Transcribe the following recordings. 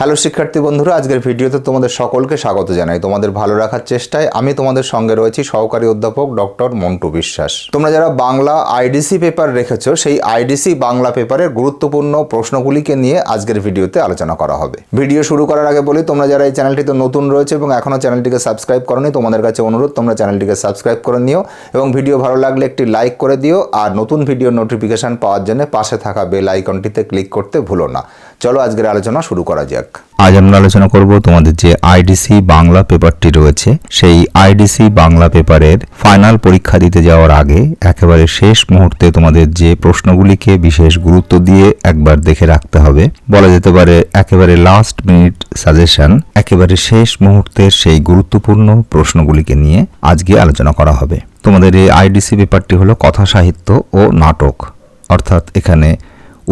Hello শিক্ষার্থী বন্ধুরা, আজকের ভিডিওতে তোমাদের সকলকে স্বাগত জানাই। তোমাদের ভালো রাখার চেষ্টায় আমি তোমাদের সঙ্গে রয়েছি সহকারী অধ্যাপক ডক্টর মন্টু বিশ্বাস। তোমরা যারা বাংলা আইডিসি পেপার রেখেছো, সেই আইডিসি বাংলা পেপারের গুরুত্বপূর্ণ প্রশ্নগুলিকে নিয়ে আজকের ভিডিওতে আলোচনা করা হবে। ভিডিও শুরু করার আগে বলি, তোমরা যারা এই চ্যানেলটিতে নতুন রয়েছে এবং এখনও চ্যানেলটিকে সাবস্ক্রাইব করনি, তোমাদের কাছে অনুরোধ, তোমরা চ্যানেলটিকে সাবস্ক্রাইব করে নিও এবং ভিডিও ভালো লাগলে একটি লাইক করে দিও। আর নতুন ভিডিও নোটিফিকেশন পাওয়ার জন্য পাশে থাকা বেল আইকনটিতে ক্লিক করতে ভুলো না। চলো আজকের আলোচনা শুরু করা যাক। আজ আমরা আলোচনা করব তোমাদের যে আইডিসি বাংলা পেপারটি রয়েছে, সেই আইডিসি বাংলা পেপারের ফাইনাল পরীক্ষা দিতে যাওয়ার আগে একেবারে শেষ মুহূর্তে তোমাদের যে প্রশ্নগুলিকে বিশেষ গুরুত্ব দিয়ে একবার দেখে রাখতে হবে। বলা যেতে পারে, একেবারে লাস্ট মিনিট সাজেশন একেবারে শেষ মুহূর্তের সেই গুরুত্বপূর্ণ প্রশ্নগুলিকে নিয়ে আজকে আলোচনা করা হবে। তোমাদের এই আইডিসি পেপারটি হলো কথা সাহিত্য ও নাটক, অর্থাৎ এখানে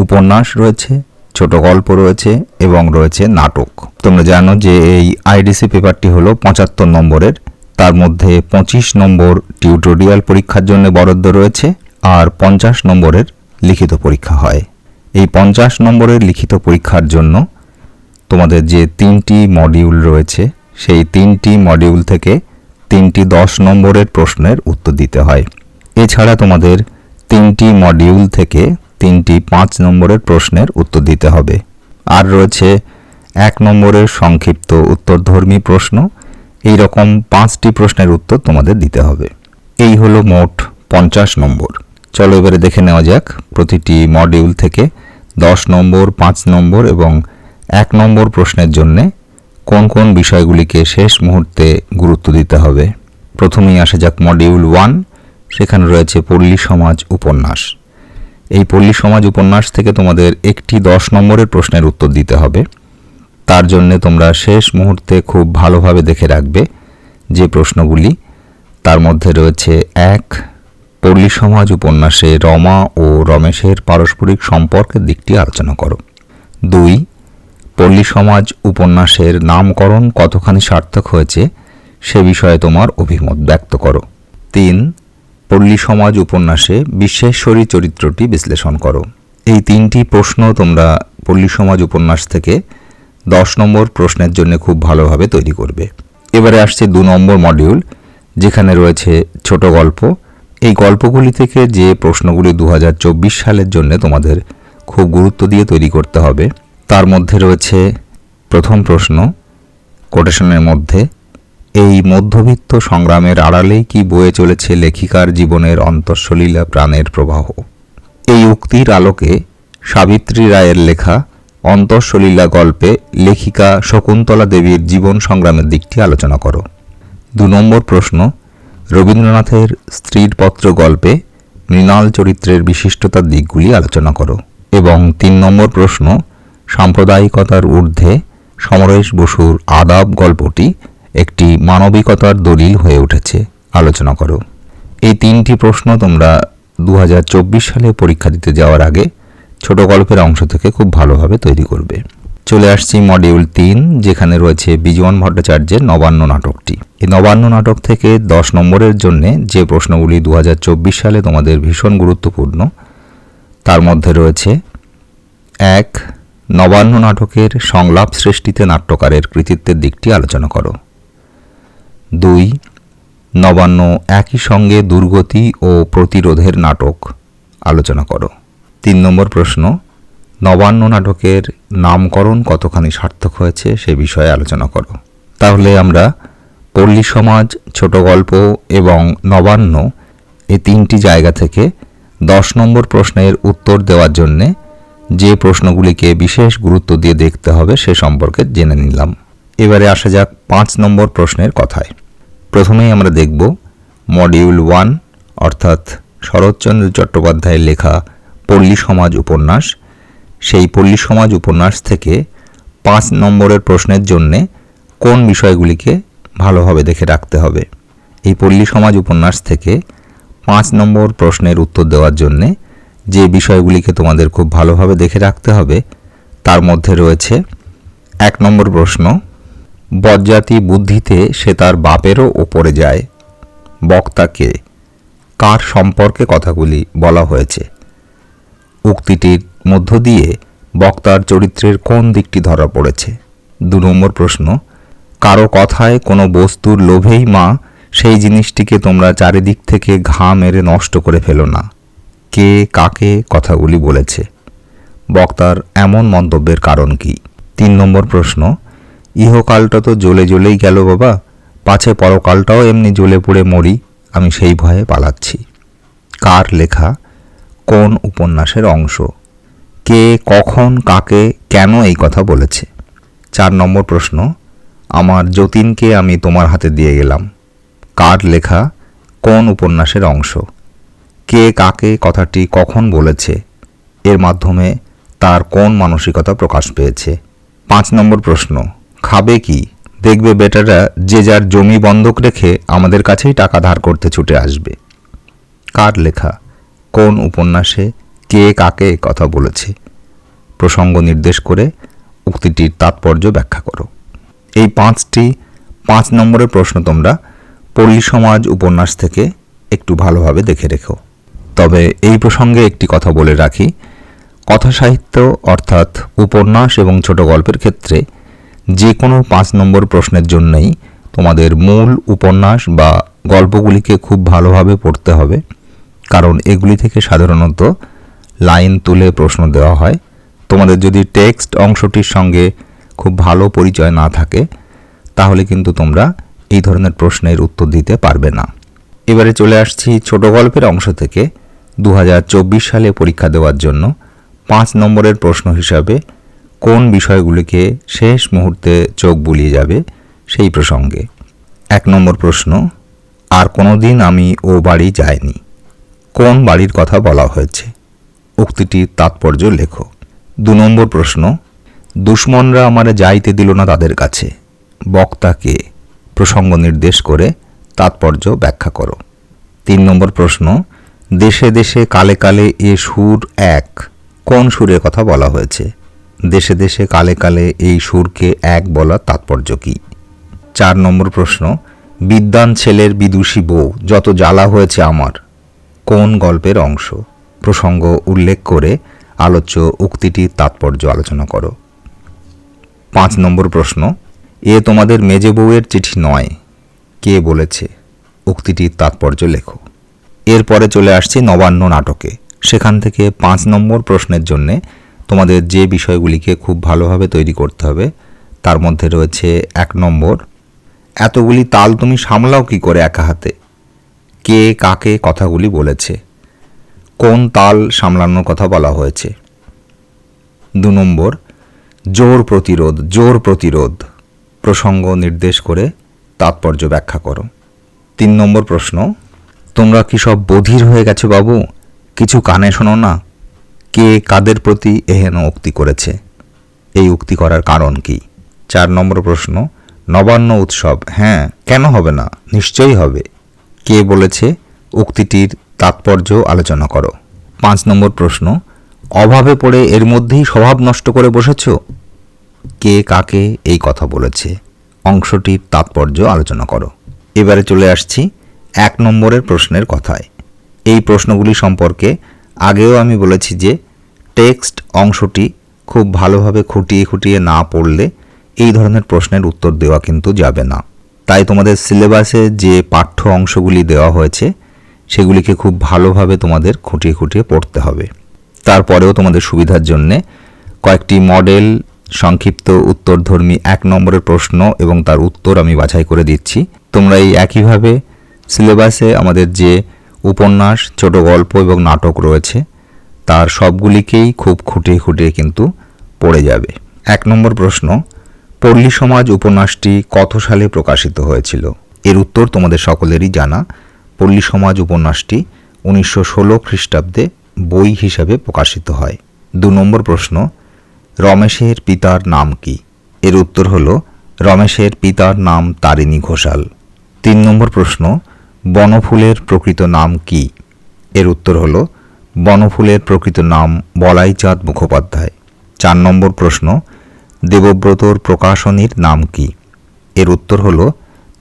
উপন্যাস রয়েছে ছোট গল্প রয়েছে এবং রয়েছে নাটক। তোমরা জানো যে এই আইডিসি পেপারটি হলো পঁচাত্তর নম্বরের। তার মধ্যে পঁচিশ নম্বর টিউটোরিয়াল পরীক্ষার জন্য বরাদ্দ রয়েছে আর পঞ্চাশ নম্বরের লিখিত পরীক্ষা হয়। এই পঞ্চাশ নম্বরের লিখিত পরীক্ষার জন্য তোমাদের যে তিনটি মডিউল রয়েছে, সেই তিনটি মডিউল থেকে তিনটি দশ নম্বরের প্রশ্নের উত্তর দিতে হয়। এছাড়া তোমাদের তিনটি মডিউল থেকে তিনটি পাঁচ নম্বরের প্রশ্নের উত্তর দিতে হবে। আর রয়েছে এক নম্বরের সংক্ষিপ্ত উত্তরধর্মী প্রশ্ন। এই রকম পাঁচটি প্রশ্নের উত্তর তোমাদের দিতে হবে। এই হলো মোট পঞ্চাশ নম্বর। চলো এবারে দেখে নেওয়া যাক প্রতিটি মডিউল থেকে দশ নম্বর, পাঁচ নম্বর এবং এক নম্বর প্রশ্নের জন্য কোন কোন বিষয়গুলিকে শেষ মুহূর্তে গুরুত্ব দিতে হবে। প্রথমেই আসা যাক মডিউল ওয়ান সেখানে রয়েছে পল্লী সমাজ উপন্যাস। এই পল্লী সমাজ উপন্যাস থেকে তোমাদের একটি দশ নম্বরের প্রশ্নের উত্তর দিতে হবে। তার জন্য তোমরা শেষ মুহূর্তে খুব ভালোভাবে দেখে রাখবে যে প্রশ্নগুলি। তার মধ্যে রয়েছে এক, পল্লী সমাজ উপন্যাসে রমা ও রমেশের পারস্পরিক সম্পর্কের দিকটি আলোচনা করো। দুই, পল্লী সমাজ উপন্যাসের নামকরণ কতখানি সার্থক হয়েছে সে বিষয়ে তোমার অভিমত ব্যক্ত করো। তিন পল্লী সমাজ উপন্যাসে বিশ্বেশ্বরী চরিত্রটি বিশ্লেষণ করো। এই তিনটি প্রশ্ন তোমরা পল্লী সমাজ উপন্যাস থেকে দশ নম্বর প্রশ্নের জন্য খুব ভালোভাবে তৈরি করবে। এবারে আসছে দু নম্বর মডিউল যেখানে রয়েছে ছোট গল্প। এই গল্পগুলি থেকে যে প্রশ্নগুলি দু হাজার চব্বিশ সালের জন্য তোমাদের খুব গুরুত্ব দিয়ে তৈরি করতে হবে, তার মধ্যে রয়েছে প্রথম প্রশ্ন কোটেশনের মধ্যে এই মধ্যবিত্ত সংগ্রামের আড়ালেই কি বয়ে চলেছে লেখিকার জীবনের অন্তঃসলীলা প্রাণের প্রবাহ? এই উক্তির আলোকে সাবিত্রী রায়ের লেখা অন্তঃসলীলা গল্পে লেখিকা শকুন্তলা দেবীর জীবন সংগ্রামের দিকটি আলোচনা করো। দু নম্বর প্রশ্ন, রবীন্দ্রনাথের স্ত্রীর পত্র গল্পে মৃণাল চরিত্রের বিশিষ্টতার দিকগুলি আলোচনা করো। এবং তিন নম্বর প্রশ্ন, সাম্প্রদায়িকতার ঊর্ধ্বে সমরেশ বসুর আদাব গল্পটি একটি মানবিকতার দলিল হয়ে উঠেছে। আলোচনা করো। এই তিনটি প্রশ্ন তোমরা দু হাজার চব্বিশ সালে পরীক্ষা দিতে যাওয়ার আগে ছোট গল্পের অংশ থেকে খুব ভালোভাবে তৈরি করবে। চলে আসছি মডিউল তিন, যেখানে রয়েছে বিজয়ন ভট্টাচার্যের নবান্ন নাটকটি। এই নবান্ন নাটক থেকে দশ নম্বরের জন্যে যে প্রশ্নগুলি দু হাজার চব্বিশ সালে তোমাদের ভীষণ গুরুত্বপূর্ণ, তার মধ্যে রয়েছে, এক, নবান্ন নাটকের সংলাপ সৃষ্টিতে নাট্যকারের কৃতিত্বের দিকটি আলোচনা করো। দুই, নবান্ন একই সঙ্গে দুর্গতি ও প্রতিরোধের নাটক আলোচনা করো। তিন নম্বর প্রশ্ন, নবান্ন নাটকের নামকরণ কতখানি সার্থক হয়েছে সে বিষয়ে আলোচনা করো। তাহলে আমরা পল্লী সমাজ, ছোট গল্প এবং নবান্ন এই তিনটি জায়গা থেকে দশ নম্বর প্রশ্নের উত্তর দেওয়ার জন্যে যে প্রশ্নগুলিকে বিশেষ গুরুত্ব দিয়ে দেখতে হবে সে সম্পর্কে জেনে নিলাম। এবারে আসা যাক পাঁচ নম্বর প্রশ্নের কথায়। প্রথমেই আমরা দেখব মডিউল ওয়ান অর্থাৎ শরৎচন্দ্র চট্টোপাধ্যায়ের লেখা পল্লী সমাজ উপন্যাস। সেই পল্লী সমাজ উপন্যাস থেকে পাঁচ নম্বরের প্রশ্নের জন্যে কোন বিষয়গুলিকে ভালোভাবে দেখে রাখতে হবে? এই পল্লী সমাজ উপন্যাস থেকে পাঁচ নম্বর প্রশ্নের উত্তর দেওয়ার জন্যে যে বিষয়গুলিকে তোমাদের খুব ভালোভাবে দেখে রাখতে হবে, তার মধ্যে রয়েছে এক নম্বর প্রশ্ন বজ্জাতি বুদ্ধিতে সে তার বাপেরও ওপরে যায়। বক্তাকে, কার সম্পর্কে কথাগুলি বলা হয়েছে? উক্তিটির মধ্য দিয়ে বক্তার চরিত্রের কোন দিকটি ধরা পড়েছে? দু নম্বর প্রশ্ন, কারও কথায় কোনো বস্তুর লোভেই মা, সেই জিনিসটিকে তোমরা চারিদিক থেকে ঘা মেরে নষ্ট করে ফেলো না। কে কাকে কথাগুলি বলেছে? বক্তার এমন মন্তব্যের কারণ কি? তিন নম্বর প্রশ্ন ইহকালটা তো জ্বলে জ্বলেই গেল বাবা। পাছে পরকালটাও এমনি জ্বলে পড়ে মরি, আমি সেই ভয়ে পালাচ্ছি। কার লেখা? কোন উপন্যাসের অংশ? কে, কখন, কাকে, কেন এই কথা বলেছে? চার নম্বর প্রশ্ন, আমার যতীনকে আমি তোমার হাতে দিয়ে গেলাম। কার লেখা? কোন উপন্যাসের অংশ? কে, কাকে, কথাটি কখন বলেছে? এর মাধ্যমে তার কোন মানসিকতা প্রকাশ পেয়েছে? পাঁচ নম্বর প্রশ্ন খাবে কি? দেখবে বেটারা যে যার জমি বন্ধক রেখে আমাদের কাছেই টাকা ধার করতে ছুটে আসবে। কার লেখা? কোন উপন্যাসে কে কাকে কথা বলেছে? প্রসঙ্গ নির্দেশ করে উক্তিটির তাৎপর্য ব্যাখ্যা করো। এই পাঁচটি, পাঁচ নম্বরের প্রশ্ন তোমরা পল্লী সমাজ উপন্যাস থেকে একটু ভালোভাবে দেখে রেখো। তবে এই প্রসঙ্গে একটি কথা বলে রাখি। কথা সাহিত্য অর্থাৎ উপন্যাস এবং ছোট গল্পের ক্ষেত্রে যে কোনো পাঁচ নম্বর প্রশ্নের জন্যই তোমাদের মূল উপন্যাস বা গল্পগুলিকে খুব ভালোভাবে পড়তে হবে। কারণ এগুলি থেকে সাধারণত লাইন তুলে প্রশ্ন দেওয়া হয়। তোমাদের যদি টেক্সট অংশটির সঙ্গে খুব ভালো পরিচয় না থাকে, তাহলে কিন্তু তোমরা এই ধরনের প্রশ্নের উত্তর দিতে পারবে না। এবারে চলে আসছি ছোট গল্পের অংশ থেকে। দু হাজার চব্বিশ সালে পরীক্ষা দেওয়ার জন্য পাঁচ নম্বরের প্রশ্ন হিসাবে কোন বিষয়গুলিকে শেষ মুহূর্তে চোখ বুলিয়ে যাবে সেই প্রসঙ্গে। এক নম্বর প্রশ্ন, আর কোনো দিন আমি ও বাড়ি যাইনি। কোন বাড়ির কথা বলা হয়েছে? উক্তিটির তাৎপর্য লেখো। দু নম্বর প্রশ্ন, দুশ্মনরা আমারে যাইতে দিল না তাদের কাছে। বক্তাকে প্রসঙ্গ নির্দেশ করে তাৎপর্য ব্যাখ্যা করো। তিন নম্বর প্রশ্ন, দেশে দেশে কালে কালে এ সুর এক। কোন সুরের কথা বলা হয়েছে? দেশে দেশে কালে কালে এই সুরকে এক বলার তাৎপর্য কী? চার নম্বর প্রশ্ন, বিদ্বান ছেলের বিদুষী বউ যত জ্বালা হয়েছে আমার, কোন গল্পের অংশ? প্রসঙ্গ উল্লেখ করে আলোচ্য উক্তিটির তাৎপর্য আলোচনা করো। পাঁচ নম্বর প্রশ্ন, এ তোমাদের মেজে বউয়ের চিঠি নয়। কে বলেছে? উক্তিটির তাৎপর্য লেখো। এরপরে চলে আসছি নবান্ন নাটকে। সেখান থেকে পাঁচ নম্বর প্রশ্নের জন্যে তোমাদের যে বিষয়গুলিকে খুব ভালোভাবে তৈরি করতে হবে, তার মধ্যে রয়েছে এক নম্বর, এতগুলি তাল তুমি সামলাও কি করে একা হাতে? কে কাকে কথাগুলি বলেছে? কোন তাল সামলানোর কথা বলা হয়েছে? দু নম্বর, জোর প্রতিরোধ জোর প্রতিরোধ, প্রসঙ্গ নির্দেশ করে তাৎপর্য ব্যাখ্যা করো। তিন নম্বর প্রশ্ন, তোমরা কি সব বধির হয়ে গেছো বাবু? কিছু কানে শোনো না। কে কাদের প্রতি এহেন উক্তি করেছে? এই উক্তি করার কারণ কি? চার নম্বর প্রশ্ন, নবান্ন উৎসব হ্যাঁ কেন হবে না? নিশ্চয়ই হবে। কে বলেছে? উক্তিটির তাৎপর্য আলোচনা করো। পাঁচ নম্বর প্রশ্ন, অভাবে পড়ে এর মধ্যেই স্বভাব নষ্ট করে বসেছ? কে কাকে এই কথা বলেছে? অংশটির তাৎপর্য আলোচনা করো। এবারে চলে আসছি এক নম্বরের প্রশ্নের কথায়। এই প্রশ্নগুলি সম্পর্কে আগেও আমি বলেছি যে টেক্সট অংশটি খুব ভালোভাবে খুঁটিয়ে খুঁটিয়ে না পড়লে এই ধরনের প্রশ্নের উত্তর দেওয়া কিন্তু যাবে না। তাই তোমাদের সিলেবাসে যে পাঠ্য অংশগুলি দেওয়া হয়েছে, সেগুলিকে খুব ভালোভাবে তোমাদের খুঁটিয়ে খুঁটিয়ে পড়তে হবে। তারপরেও তোমাদের সুবিধার জন্যে কয়েকটি মডেল, সংক্ষিপ্ত উত্তরধর্মী এক নম্বরের প্রশ্ন এবং তার উত্তর আমি বাছাই করে দিচ্ছি। তোমরা এই একইভাবে সিলেবাসে আমাদের যে উপন্যাস, ছোট গল্প এবং নাটক রয়েছে। তার সবগুলিকেই খুব খুঁটিয়ে খুঁটিয়ে কিন্তু পড়ে যাবে। এক নম্বর প্রশ্ন, পল্লী সমাজ উপন্যাসটি কত সালে প্রকাশিত হয়েছিল? এর উত্তর তোমাদের সকলেরই জানা। পল্লী সমাজ উপন্যাসটি উনিশশো ষোলো খ্রিস্টাব্দে বই হিসাবে প্রকাশিত হয়। দু নম্বর প্রশ্ন, রমেশের পিতার নাম কি? এর উত্তর হল, রমেশের পিতার নাম তারিণী ঘোষাল। তিন নম্বর প্রশ্ন বনফুলের প্রকৃত নাম কি? এর উত্তর হল, বনফুলের প্রকৃত নাম বলাইচাঁদ মুখোপাধ্যায়। চার নম্বর প্রশ্ন, দেবব্রতর প্রকাশনীর নাম কি? এর উত্তর হল,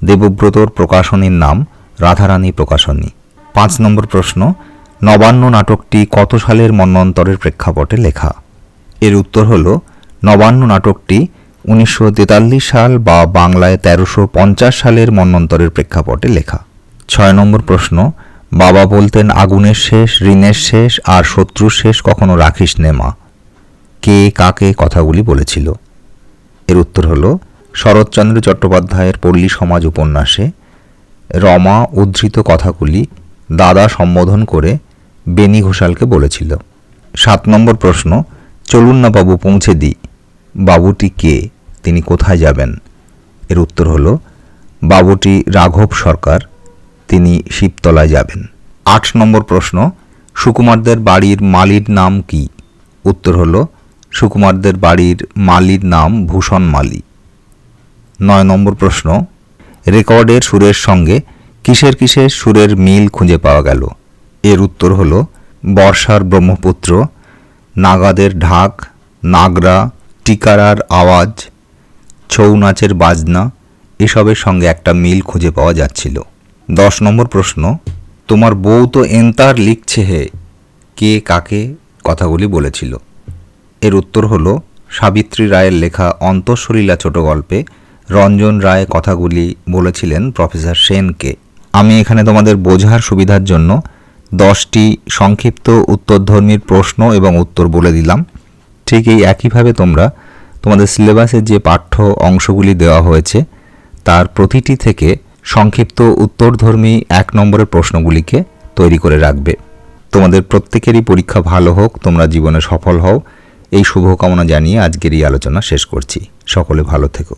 দেবব্রতর প্রকাশনীর নাম রাধারানী প্রকাশনী। পাঁচ নম্বর প্রশ্ন, নবান্ন নাটকটি কত সালের মন্বন্তরের প্রেক্ষাপটে লেখা? এর উত্তর হল, নবান্ন নাটকটি উনিশশো তেতাল্লিশ সাল বা বাংলায় তেরোশো সালের মন্বন্তরের প্রেক্ষাপটে লেখা। ছয় নম্বর প্রশ্ন, বাবা বলতেন, আগুনের শেষ, ঋণের শেষ, আর শত্রুর শেষ কখনো রাখিস নে, মা। কে, কাকে কথাগুলি বলেছিল? এর উত্তর হলো, শরৎচন্দ্র চট্টোপাধ্যায়ের পল্লী সমাজ উপন্যাসে, রমা উদ্ধৃত কথাগুলি দাদা সম্বোধন করে বেনি ঘোষালকে বলেছিল। সাত নম্বর প্রশ্ন, চলুন না বাবু, পৌঁছে দিই। বাবুটি কে? তিনি কোথায় যাবেন? এর উত্তর হলো, বাবুটি রাঘব সরকার। তিনি শিবতলায় যাবেন। আট নম্বর প্রশ্ন, সুকুমারদের বাড়ির মালির নাম কি? উত্তর হলো, সুকুমারদের বাড়ির মালির নাম ভূষণ মালি। নয় নম্বর প্রশ্ন, রেকর্ডের সুরের সঙ্গে কিসের কিসের সুরের মিল খুঁজে পাওয়া গেল? এর উত্তর হলো, বর্ষার ব্রহ্মপুত্র, নাগাদের ঢাক, নাগরা, টিকারার আওয়াজ, ছৌ নাচের বাজনা, এসবের সঙ্গে একটা মিল খুঁজে পাওয়া যাচ্ছিল। দশ নম্বর প্রশ্ন, তোমার বউ তো এন্তার লিখছে হে, কে কাকে কথাগুলি বলেছিল? এর উত্তর হলো, সাবিত্রী রায়ের লেখা অন্তঃসলীলা ছোট গল্পে রঞ্জন রায় কথাগুলি বলেছিলেন প্রফেসর সেনকে। আমি এখানে তোমাদের বোঝার সুবিধার জন্য দশটি সংক্ষিপ্ত উত্তরধর্মীর প্রশ্ন এবং উত্তর বলে দিলাম। ঠিক এই একইভাবে তোমরা তোমাদের সিলেবাসের যে পাঠ্য অংশগুলি দেওয়া হয়েছে, তার প্রতিটি থেকে সংক্ষিপ্ত উত্তরধর্মী এক নম্বরের প্রশ্নগুলিকে তৈরি করে রাখবে। তোমাদের প্রত্যেকেরই পরীক্ষা ভালো হোক, তোমরা জীবনে সফল হও। এই শুভকামনা জানিয়ে আজকের এই আলোচনা শেষ করছি। সকলে ভালো থেকো।